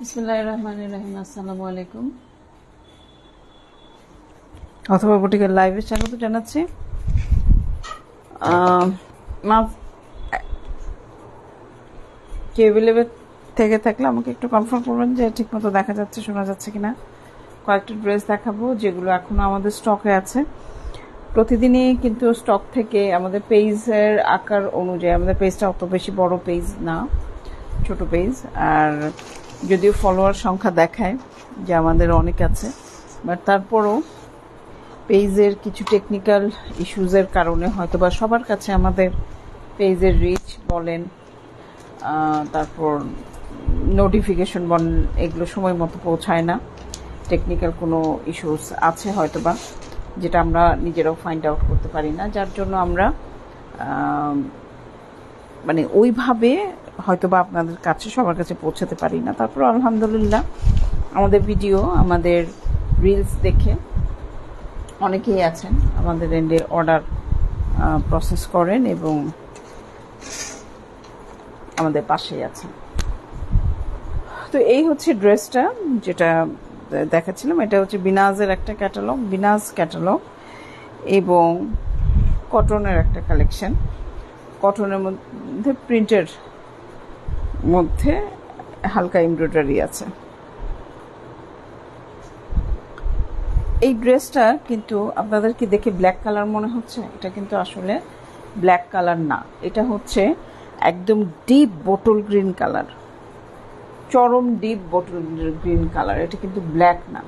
বিসমুল্লাহ রহমান রহিম, আসসালামু আলাইকুম। অথবা বুটিকের লাইভে স্বাগত জানাচ্ছি। অ্যাভেলেবেল থেকে থাকলে আমাকে একটু কনফার্ম করবেন যে ঠিকমতো দেখা যাচ্ছে, শোনা যাচ্ছে কিনা। কয়েকটা ড্রেস দেখাবো, যেগুলো এখনও আমাদের স্টকে আছে। প্রতিদিনই কিন্তু স্টক থেকে আমাদের পেজের আকার অনুযায়ী, আমাদের পেজটা অত বেশি বড় পেজ না, ছোট পেজ আর যদিও ফলোয়ার সংখ্যা দেখায় যে আমাদের অনেক আছে বাট তারপরও পেজের কিছু টেকনিক্যাল ইস্যুজের কারণে হয়তো বা সবার কাছে আমাদের পেজের রিচ বলেন তারপর নোটিফিকেশন বলেন এগুলো সময় মতো পৌঁছায় না। টেকনিক্যাল কোনো ইস্যুস আছে হয়তো বা যেটা আমরা নিজেরাও ফাইন্ড আউট করতে পারি না যার জন্য আমরা আম, মানে ওইভাবে হয়তো বা আপনাদের কাছে, সবার কাছে পৌঁছাতে পারি না। তারপর আলহামদুলিল্লাহ, আমাদের ভিডিও, আমাদের রিলস দেখে অনেকেই আছেন, আমাদের এন্ডে অর্ডার প্রসেস করেন এবং আমাদের পাশেই আছেন। তো এই হচ্ছে ড্রেসটা যেটা দেখাচ্ছিলাম। এটা হচ্ছে বিনাজের একটা ক্যাটালগ বিনাজ ক্যাটালগ এবং কটনের একটা কালেকশন কটনের মধ্যে, প্রিন্টের মধ্যে হালকা এমব্রয়ডারি আছে। এই ড্রেসটা কিন্তু আপনাদের কি দেখে ব্ল্যাক কালার মনে হচ্ছে, এটা কিন্তু আসলে ব্ল্যাক কালার না। এটা হচ্ছে একদম ডিপ বোটল গ্রিন কালার। চরম ডিপ বোটল গ্রিন কালার, এটা কিন্তু ব্ল্যাক না।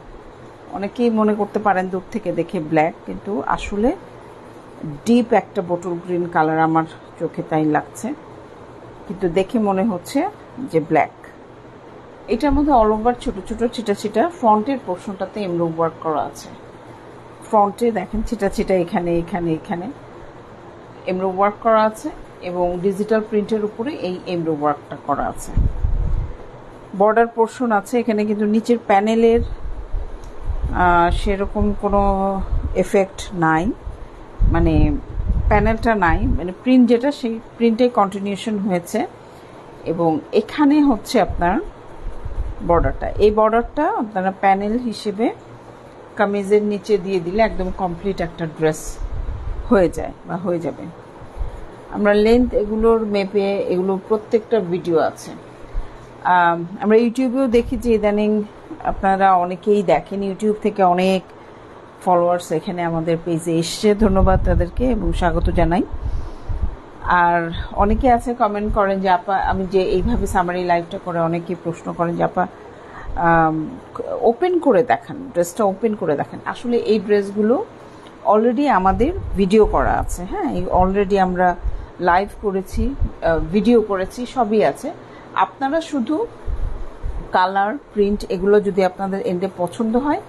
অনেকেই মনে করতে পারেন দূর থেকে দেখে ব্ল্যাক, কিন্তু আসলে ডিপ একটা বোটল গ্রিন কালার আমার চোখে তাই লাগছে। কিন্তু দেখে মনে হচ্ছে যে ব্ল্যাক এটার মধ্যে অল ওভার ছোট ছোট ছিটা ছিটা ফ্রন্টের পোর্শনটাতে এমব্রো ওয়ার্ক করা আছে। ফ্রন্টে দেখেন ছিটা ছিটা এখানে এখানে এখানে। এমব্রো ওয়ার্ক করা আছে এবং ডিজিটাল প্রিন্টের উপরে এই এমব্রো ওয়ার্কটা করা আছে। বর্ডার পোর্শন আছে, এখানে কিন্তু নিচের প্যানেলের সেরকম কোনো এফেক্ট নাই। মানে প্যানেলটা নাই মানে প্রিন্ট যেটা সেই প্রিন্টে কন্টিনিউশন হয়েছে। এবং এখানে হচ্ছে আপনার বর্ডারটা এই বর্ডারটা আপনারা প্যানেল হিসেবে কামিজের নিচে দিয়ে দিলে একদম কমপ্লিট একটা ড্রেস হয়ে যায় বা হয়ে যাবে। আমরা লেন্থ এগুলোর মেপে এগুলো প্রত্যেকটা ভিডিও আছে। আমরা ইউটিউবেও দেখি যে ইদানিং আপনারা অনেকেই দেখেন ইউটিউব থেকে অনেক ফলোয়ার্স এখানে আমাদের পেজে এসছে। ধন্যবাদ তাদেরকে এবং স্বাগত জানাই। আর অনেকে আছে কমেন্ট করেন যে, আপা, আমি যে এইভাবে সামারি লাইভটা করে অনেকে প্রশ্ন করেন যে, আপা ওপেন করে দেখান ড্রেসটা ওপেন করে দেখান। আসলে এই ড্রেসগুলো অলরেডি আমাদের ভিডিও করা আছে হ্যাঁ? এই অলরেডি আমরা লাইভ করেছি ভিডিও করেছি, সবই আছে। আপনারা শুধু কালার প্রিন্ট এগুলো যদি আপনাদের এন্ডে পছন্দ হয়,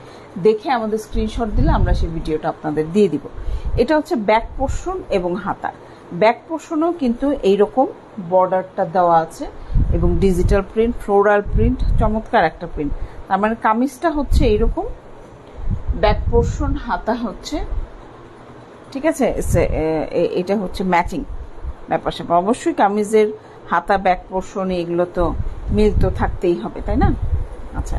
দেখে আমাদের স্ক্রিনশট দিলে আমরা সেই ভিডিওটা আপনাদের দিয়ে দিব। এটা হচ্ছে ব্যাক পোর্শন এবং হাতা ব্যাক পোর্শনও কিন্তু এইরকম বর্ডারটা দেওয়া আছে এবং ডিজিটাল প্রিন্ট ফ্লোরাল প্রিন্ট চমৎকার একটা প্রিন্ট তার মানে কামিজটা হচ্ছে এইরকম। ব্যাক পোর্শন হাতা হচ্ছে, ঠিক আছে? এটা হচ্ছে ম্যাচিং ব্যাপার স্যাপার অবশ্যই কামিজের হাতা ব্যাক পোর্শন এগুলো তো মিল তো থাকতেই হবে, তাই না? আচ্ছা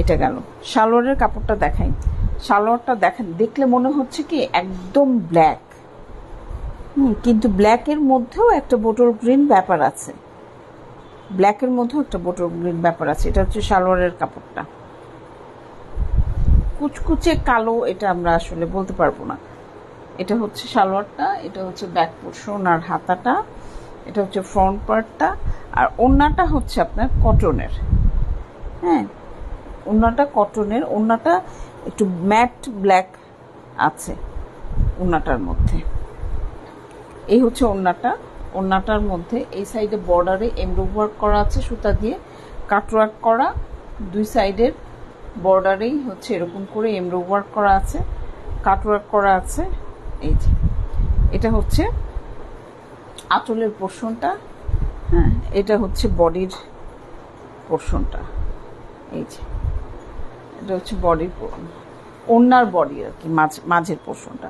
এটা গেল। সালোয়ারের কাপড়টা দেখাই। সালোয়ারটা দেখেন, দেখলে মনে হচ্ছে কি একদম ব্ল্যাক হুম, কিন্তু ব্ল্যাকের মধ্যেও একটা বোটল গ্রিন ব্যাপার আছে। ব্ল্যাকের মধ্যেও একটা বোটল গ্রিন ব্যাপার আছে, এটা হচ্ছে সালোয়ারের কাপড়টা। কুচকুচে কালো, এটা আমরা আসলে বলতে পারব না। এটা হচ্ছে সালোয়ারটা, এটা হচ্ছে ব্যাক পোর্শন আর হাতাটা। এটা হচ্ছে ফ্রন্ট পার্টটা আর ওড়নাটা হচ্ছে আপনার কটনের হ্যাঁ ওড়নাটা কটনের ওড়নাটা একটু ম্যাট ব্ল্যাক আছে ওড়নাটার মধ্যে। এই হচ্ছে ওড়নাটা, ওড়নাটার মধ্যে এই সাইডে বর্ডারে এমব্রো ওয়ার্ক করা আছে, সুতা দিয়ে কাটওয়ার্ক করা। দুই সাইডের বর্ডারেই হচ্ছে এরকম করে এমব্রো ওয়ার্ক করা আছে কাটওয়ার্ক করা আছে। এই যে, এটা হচ্ছে আঁচলের পোর্শনটা হ্যাঁ এটা হচ্ছে বডির পোর্শনটা এই যে, এটা হচ্ছে বডির ওনার বডি আর কি, মাঝ, মাঝের পোর্শনটা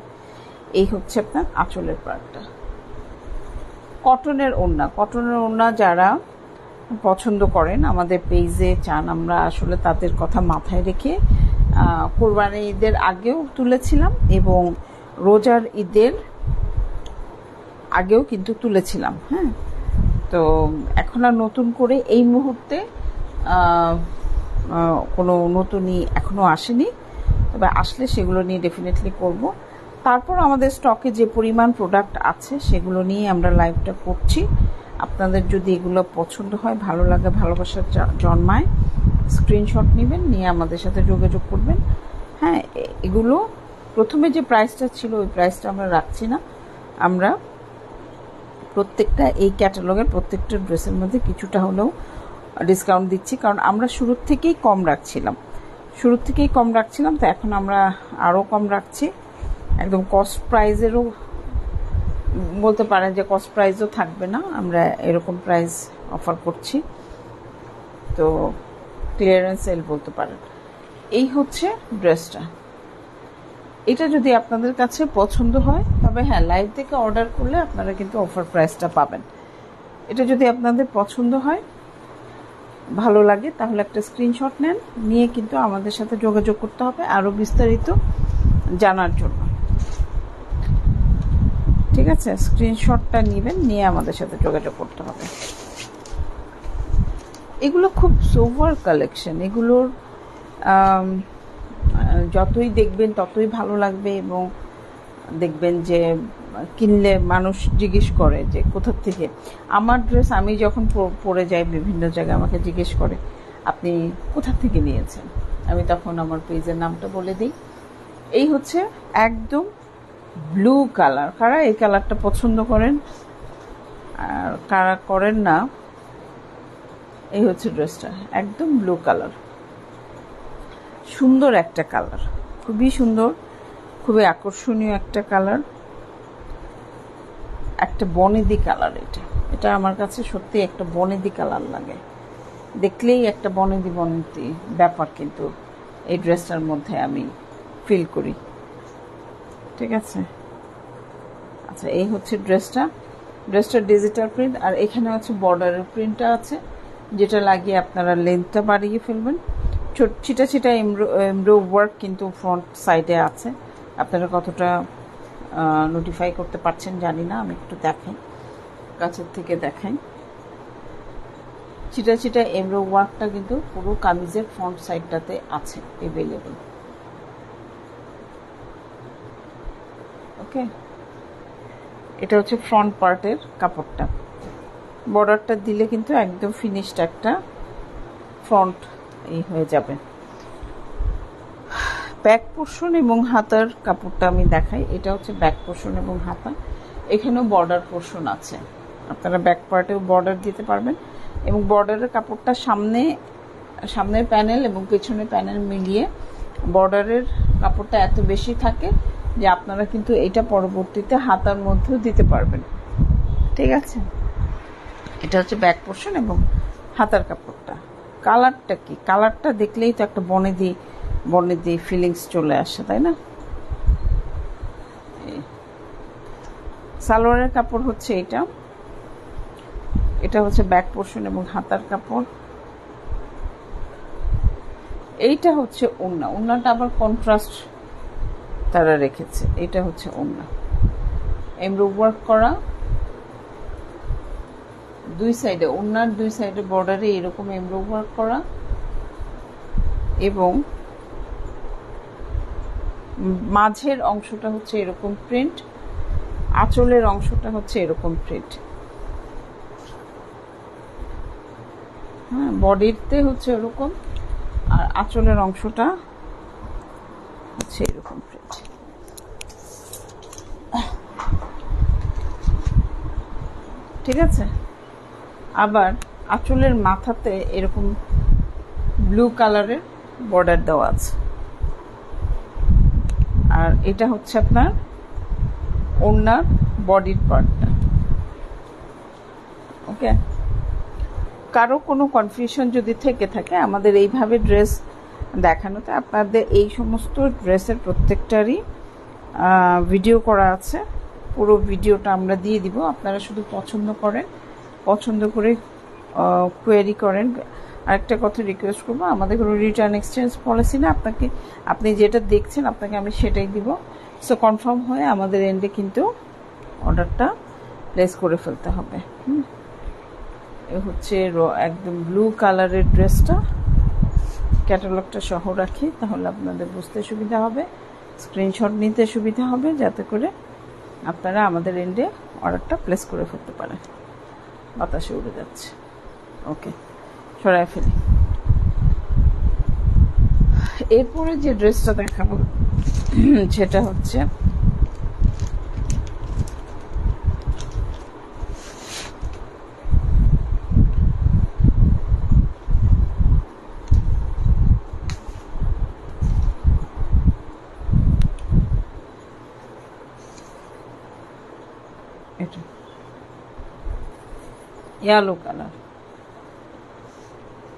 এই হচ্ছে আপনার আঁচলের পার্টটা কটনের ওড়না কটনের ওড়না যারা পছন্দ করেন, আমাদের পেজে চান আমরা আসলে তাদের কথা মাথায় রেখে কোরবানি ঈদের আগেও তুলেছিলাম এবং রোজার ঈদের আগেও কিন্তু তুলেছিলাম হ্যাঁ? তো এখন আর নতুন করে এই মুহূর্তে কোনো নতুনই এখনও আসেনি। তবে আসলে সেগুলো নিয়ে ডেফিনেটলি করব। তারপর আমাদের স্টকে যে পরিমাণ প্রোডাক্ট আছে, সেগুলো নিয়ে আমরা লাইভটা করছি। আপনাদের যদি এগুলো পছন্দ হয়, ভালো লাগে, ভালোবাসা জ- জন্মায় স্ক্রিনশট নেবেন, নিয়ে আমাদের সাথে যোগাযোগ করবেন। হ্যাঁ এগুলো প্রথমে যে প্রাইসটা ছিল, ওই প্রাইসটা আমরা রাখছি না। আমরা প্রত্যেকটা, এই ক্যাটালগের প্রত্যেকটা ড্রেসের মধ্যে কিছুটা হলেও ডিসকাউন্ট দিচ্ছি। কারণ আমরা শুরুর থেকেই কম রাখছিলাম। শুরুর থেকেই কম রাখছিলাম, তো এখন আমরা আরও কম রাখছি। একদম কস্ট প্রাইজেরও বলতে পারেন যে কস্ট প্রাইজও থাকবে না, আমরা এরকম প্রাইস অফার করছি। তো ক্লিয়ারেন্স সেল বলতে পারেন। এই হচ্ছে ড্রেসটা এটা যদি আপনাদের কাছে পছন্দ হয়, তবে হ্যাঁ লাইভ থেকে অর্ডার করলে আপনারা কিন্তু অফার প্রাইসটা পাবেন। এটা যদি আপনাদের পছন্দ হয়, ভালো লাগে, তাহলে একটা স্ক্রিনশট নেন, নিয়ে কিন্তু আমাদের সাথে যোগাযোগ করতে হবে আরও বিস্তারিত জানার জন্য। ঠিক আছে স্ক্রিনশটটা নেবেন, নিয়ে আমাদের সাথে যোগাযোগ করতে হবে। এগুলো খুব সোভার কালেকশন এগুলোর যতই দেখবেন, ততই ভালো লাগবে এবং দেখবেন যে কিনলে মানুষ জিজ্ঞেস করে যে কোথার থেকে। আমার ড্রেস আমি যখন পরে যাই, বিভিন্ন জায়গায় আমাকে জিজ্ঞেস করে, আপনি কোথার থেকে নিয়েছেন? আমি তখন আমার পেজের নামটা বলে দিই। এই হচ্ছে একদম ব্লু কালার কারা এই কালারটা পছন্দ করেন? আর কারা করেন না, এই হচ্ছে ড্রেসটা, একদম ব্লু কালার সুন্দর একটা কালার খুবই সুন্দর, খুবই আকর্ষণীয় একটা কালার একটা বনেদি কালার এটা। এটা আমার কাছে সত্যি একটা বনেদি কালার লাগে। দেখলেই একটা বনেদি বনেদি ব্যাপার কিন্তু এই ড্রেসটার মধ্যে আমি ফিল করি। ঠিক আছে? আচ্ছা এই হচ্ছে ড্রেসটা ড্রেসটা ডিজিটাল প্রিন্ট আর এখানে হচ্ছে বর্ডারের প্রিন্টটা আছে, যেটা লাগিয়ে আপনারা লেন্থটা বাড়িয়ে ফেলবেন। ছোট ছিটা ছিটা এমব্রো এমব্রো ওয়ার্ক কিন্তু ফ্রন্ট সাইডে আছে। আপনারা কতটা নোটিফাই করতে পারছেন জানি না, আমি একটু দেখাই। কাছের থেকে দেখাই। চিটা চিটা এমব্রো ওয়ার্কটা কিন্তু পুরো কামিজের ফ্রন্ট সাইডটাতে আছে এভেলেবল ওকে এটা হচ্ছে ফ্রন্ট পার্টের কাপড়টা। বর্ডারটা দিলে কিন্তু একদম ফিনিশড একটা ফ্রন্ট এই হয়ে যাবে। ব্যাক পোর্শন এবং হাতার কাপড়টা আমি দেখাই। এটা হচ্ছে ব্যাক পোর্শন এবং হাতা। এখানেও বর্ডার পোর্শন আছে। আপনারা ব্যাক পার্টেও বর্ডার দিতে পারবেন এবং বর্ডারের কাপড়টা সামনে, সামনের প্যানেল এবং পেছনের প্যানেল মিলিয়ে বর্ডারের কাপড়টা এত বেশি থাকে যে আপনারা কিন্তু এটা পরবর্তীতে হাতার মধ্যেও দিতে পারবেন। ঠিক আছে? এটা হচ্ছে ব্যাক পোর্শন এবং হাতার কাপড়টা। কালারটা কি? কালারটা দেখলেই তো একটা বনেদি বনেদি ফিলিংস চলে আসে, তাই না? সালোয়ারের কাপড় হচ্ছে এটা। এটা হচ্ছে ব্যাক পোর্শন এবং হাতার কাপড়। এইটা হচ্ছে ওড়না। ওড়নাটা আবার কন্ট্রাস্ট তারা রেখেছে। এটা হচ্ছে ওড়না। এমব্রো ওয়ার্ক করা। দুই সাইডে ওড়নার দুই সাইডে বর্ডারে এরকম এমব্রো ওয়ার্ক করা এবং মাঝের অংশটা হচ্ছে এরকম প্রিন্ট আঁচলের অংশটা হচ্ছে এরকম প্রিন্ট হ্যাঁ বডিতে হচ্ছে এরকম আর আঁচলের অংশটা হচ্ছে এরকম প্রিন্ট ঠিক আছে? আবার আঁচলের মাথাতে এরকম ব্লু কালারের বর্ডার দেওয়া আছে। আর এটা হচ্ছে আপনার ওড়নার বডির পার্টটা ওকে কারও কোনো কনফিউশন যদি থেকে থাকে, আমাদের এইভাবে ড্রেস দেখানোতে আপনাদের এই সমস্ত ড্রেসের প্রত্যেকটারই ভিডিও করা আছে। পুরো ভিডিওটা আমরা দিয়ে দিব। আপনারা শুধু পছন্দ করেন। পছন্দ করে কোয়েরি করেন। আরেকটা কথা রিকোয়েস্ট করব, আমাদের কোনো রিটার্ন এক্সচেঞ্জ পলিসি না, আপনাকে, আপনি যেটা দেখছেন, আপনাকে আমি সেটাই দিব। সো কনফার্ম হয়ে আমাদের এন্ডে কিন্তু অর্ডারটা প্লেস করে ফেলতে হবে। হুম? হচ্ছে একদম ব্লু কালারের ড্রেসটা ক্যাটালগটা সহ রাখি, তাহলে আপনাদের বুঝতে সুবিধা হবে। স্ক্রিনশট নিতে সুবিধা হবে, যাতে করে আপনারা আমাদের এন্ডে অর্ডারটা প্লেস করে ফেলতে পারেন। বাতাসে উড়ে যাচ্ছে। ওকে সরাই ফেলি। এরপরে যে ড্রেসটা দেখাবো সেটা হচ্ছে এটা ইয়ালো কালার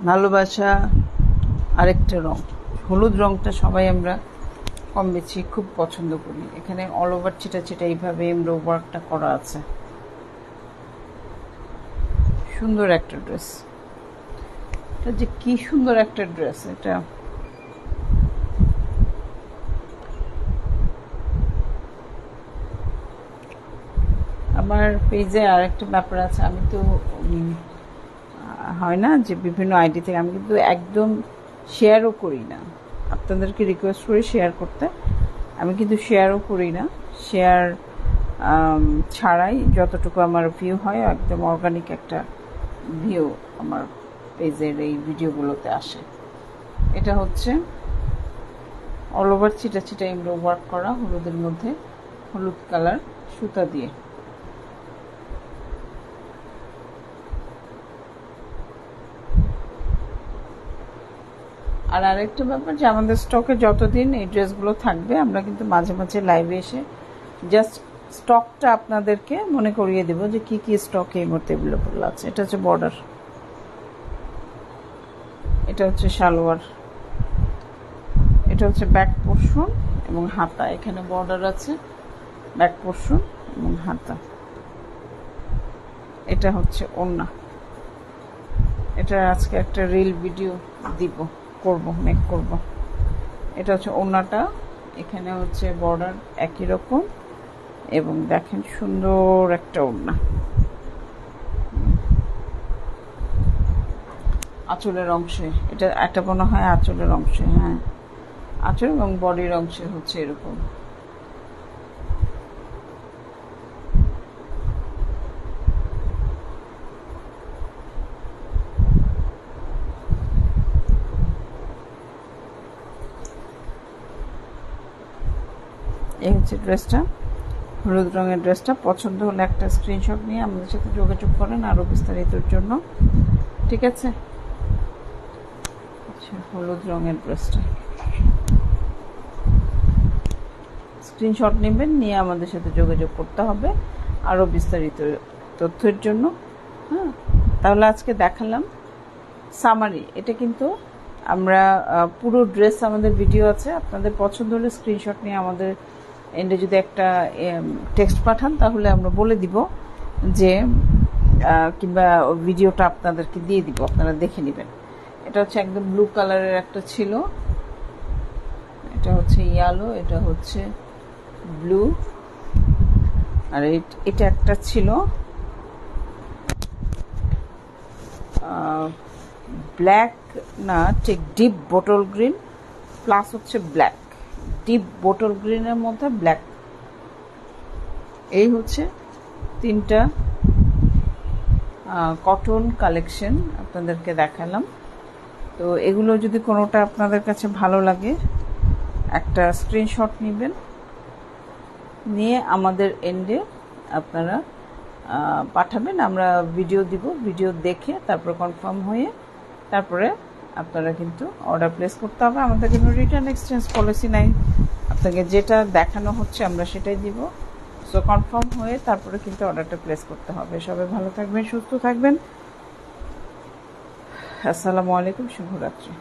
ভালোবাসা, আরেকটা রং। হলুদ রংটা সবাই আমরা কম বেশি খুব পছন্দ করি। এখানে অল ওভার চিটা চিটা এইভাবে এমব্রো ওয়ার্কটা করা আছে। সুন্দর একটা ড্রেস এটা যে কি সুন্দর একটা ড্রেস এটা আমার পেজে আর একটা ব্যাপার আছে, আমি তো হয় না যে বিভিন্ন আইডি থেকে, আমি কিন্তু একদম শেয়ারও করি না। আপনাদেরকে রিকোয়েস্ট করি শেয়ার করতে। আমি কিন্তু শেয়ারও করি না। শেয়ার ছাড়াই যতটুকু আমার ভিউ হয়, একদম অর্গানিক একটা ভিউ আমার পেজের এই ভিডিওগুলোতে আসে। এটা হচ্ছে অল ওভার ছিটা ছিটা এমব্রো ওয়ার্ক করা, হলুদের মধ্যে হলুদ কালার সুতা দিয়ে। আর আরেকটা ব্যাপার যে আমাদের স্টকে যতদিন এই ড্রেসগুলো থাকবে, আমরা কিন্তু মাঝে মাঝে লাইভে এসে জাস্ট স্টকটা আপনাদেরকে মনে করিয়ে দেব যে কি কি স্টক এই মুহূর্তে অ্যাভেলেবল আছে। এটা হচ্ছে বর্ডার এটা হচ্ছে সালোয়ার। এটা হচ্ছে ব্যাক পোর্শন এবং হাতা। এখানে বর্ডার আছে ব্যাক পোর্শন এবং হাতা। এটা হচ্ছে ওড়না। এটা আজকে একটা রিল ভিডিও দিব। করব মেক করব। এটা হচ্ছে ওনাটা এখানে হচ্ছে বর্ডার একই রকম এবং দেখেন সুন্দর একটা ওড়না। আঁচলের অংশে, এটা একটা মনে হয় আঁচলের অংশে হ্যাঁ। আঁচল এবং বডির অংশে হচ্ছে এরকম। এই হচ্ছে ড্রেসটা, হলুদ রঙের ড্রেসটা। পছন্দ হলে একটা স্ক্রিনশট নিয়ে আমাদের সাথে যোগাযোগ করেন আরও বিস্তারিতর জন্য। ঠিক আছে? আচ্ছা হলুদ রঙের ড্রেসটা। স্ক্রিনশট নেবেন, নিয়ে আমাদের সাথে যোগাযোগ করতে হবে আরও বিস্তারিত তথ্যের জন্য। হ্যাঁ তাহলে আজকে দেখালাম সামারি এটা কিন্তু আমরা পুরো ড্রেস আমাদের ভিডিও আছে। আপনাদের পছন্দ হলে স্ক্রিনশট নিয়ে আমাদের এন্ডে যদি একটা টেক্সট পাঠান, তাহলে আমরা বলে দিব যে কিংবা ভিডিওটা আপনাদেরকে দিয়ে দিব, আপনারা দেখে নেবেন। এটা হচ্ছে একদম ব্লু কালারের একটা ছিল। এটা হচ্ছে ইয়ালো এটা হচ্ছে ব্লু আর এট- একটা ছিল ব্ল্যাক না, ঠিক ডিপ বোটল গ্রিন প্লাস হচ্ছে ব্ল্যাক ডিপ বোটল গ্রিনের মধ্যে ব্ল্যাক। এই হচ্ছে তিনটা কটন কালেকশন আপনাদেরকে দেখালাম। তো এগুলো যদি কোনোটা আপনাদের কাছে ভালো লাগে, একটা স্ক্রিনশট নেবেন। নিয়ে আমাদের এন্ডে আপনারা পাঠাবেন, আমরা ভিডিও দিব, ভিডিও দেখে তারপর কনফার্ম হয়ে তারপরে আপনারা কিন্তু অর্ডার প্লেস করতে হবে। আমাদের কোনো রিটার্ন এক্সচেঞ্জ পলিসি নাই। আপনাকে যেটা দেখানো হচ্ছে আমরা সেটাই দিব। সো কনফার্ম হয়ে তারপরে কিন্তু অর্ডারটা প্লেস করতে হবে। সবাই ভালো থাকবেন, সুস্থ থাকবেন। আসসালামু আলাইকুম, শুভরাত্রি।